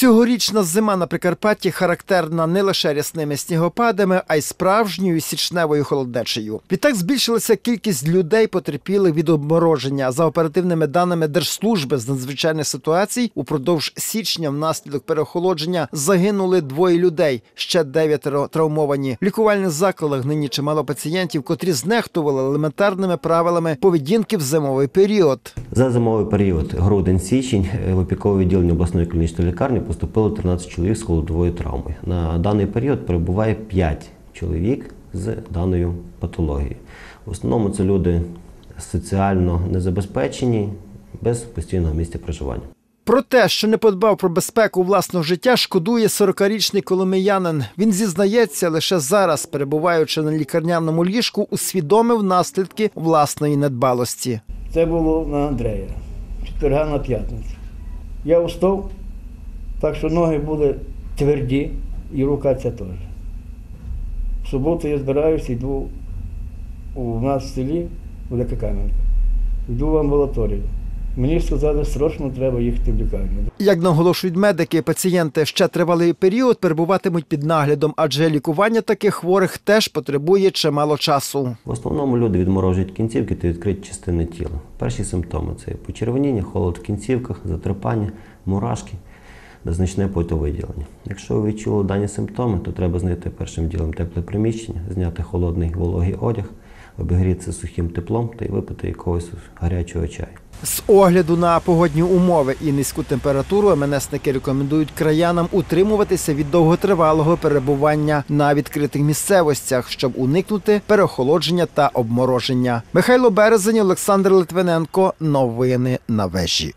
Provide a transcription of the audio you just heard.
Цьогорічна зима на Прикарпатті характерна не лише рясними снігопадами, а й справжньою січневою холоднечею. Відтак збільшилася кількість людей, потерпілих від обмороження. За оперативними даними Держслужби з надзвичайних ситуацій, упродовж січня внаслідок переохолодження загинули двоє людей, ще дев'ятеро травмовані. В лікувальних закладах нині чимало пацієнтів, котрі знехтували елементарними правилами поведінки в зимовий період. За зимовий період грудень-січень е, в опікове відділення обласної клінічної лікарні поступило 13 чоловік з холодовою травмою. На даний період перебуває 5 чоловік з даною патологією. В основному це люди соціально незабезпечені, без постійного місця проживання. Про те, що не подбав про безпеку власного життя, шкодує 40-річний коломиянин. Він зізнається, лише зараз, перебуваючи на лікарняному ліжку, усвідомив наслідки власної недбалості. Це було на Андрея, четверга на п'ятницю. Я встав, так що ноги були тверді і рука ця теж. В суботу я збираюся, йду у нас в селі, велика кам'янка. Йду в амбулаторію. Мені сказали, срочно треба їхати в лікарню. Як наголошують медики, пацієнти ще тривалий період перебуватимуть під наглядом, адже лікування таких хворих теж потребує чимало часу. В основному люди відморожують кінцівки та відкриті частини тіла. Перші симптоми це почервоніння, холод в кінцівках, затрипання, мурашки, незначне потовиділення. Якщо ви відчули дані симптоми, то треба знайти першим ділом тепле приміщення, зняти холодний вологий одяг, обігрітися сухим теплом та й випити якогось гарячого чаю. З огляду на погодні умови і низьку температуру МНСники рекомендують краянам утримуватися від довготривалого перебування на відкритих місцевостях, щоб уникнути переохолодження та обмороження. Михайло Березень, Олександр Литвиненко. Новини на вежі.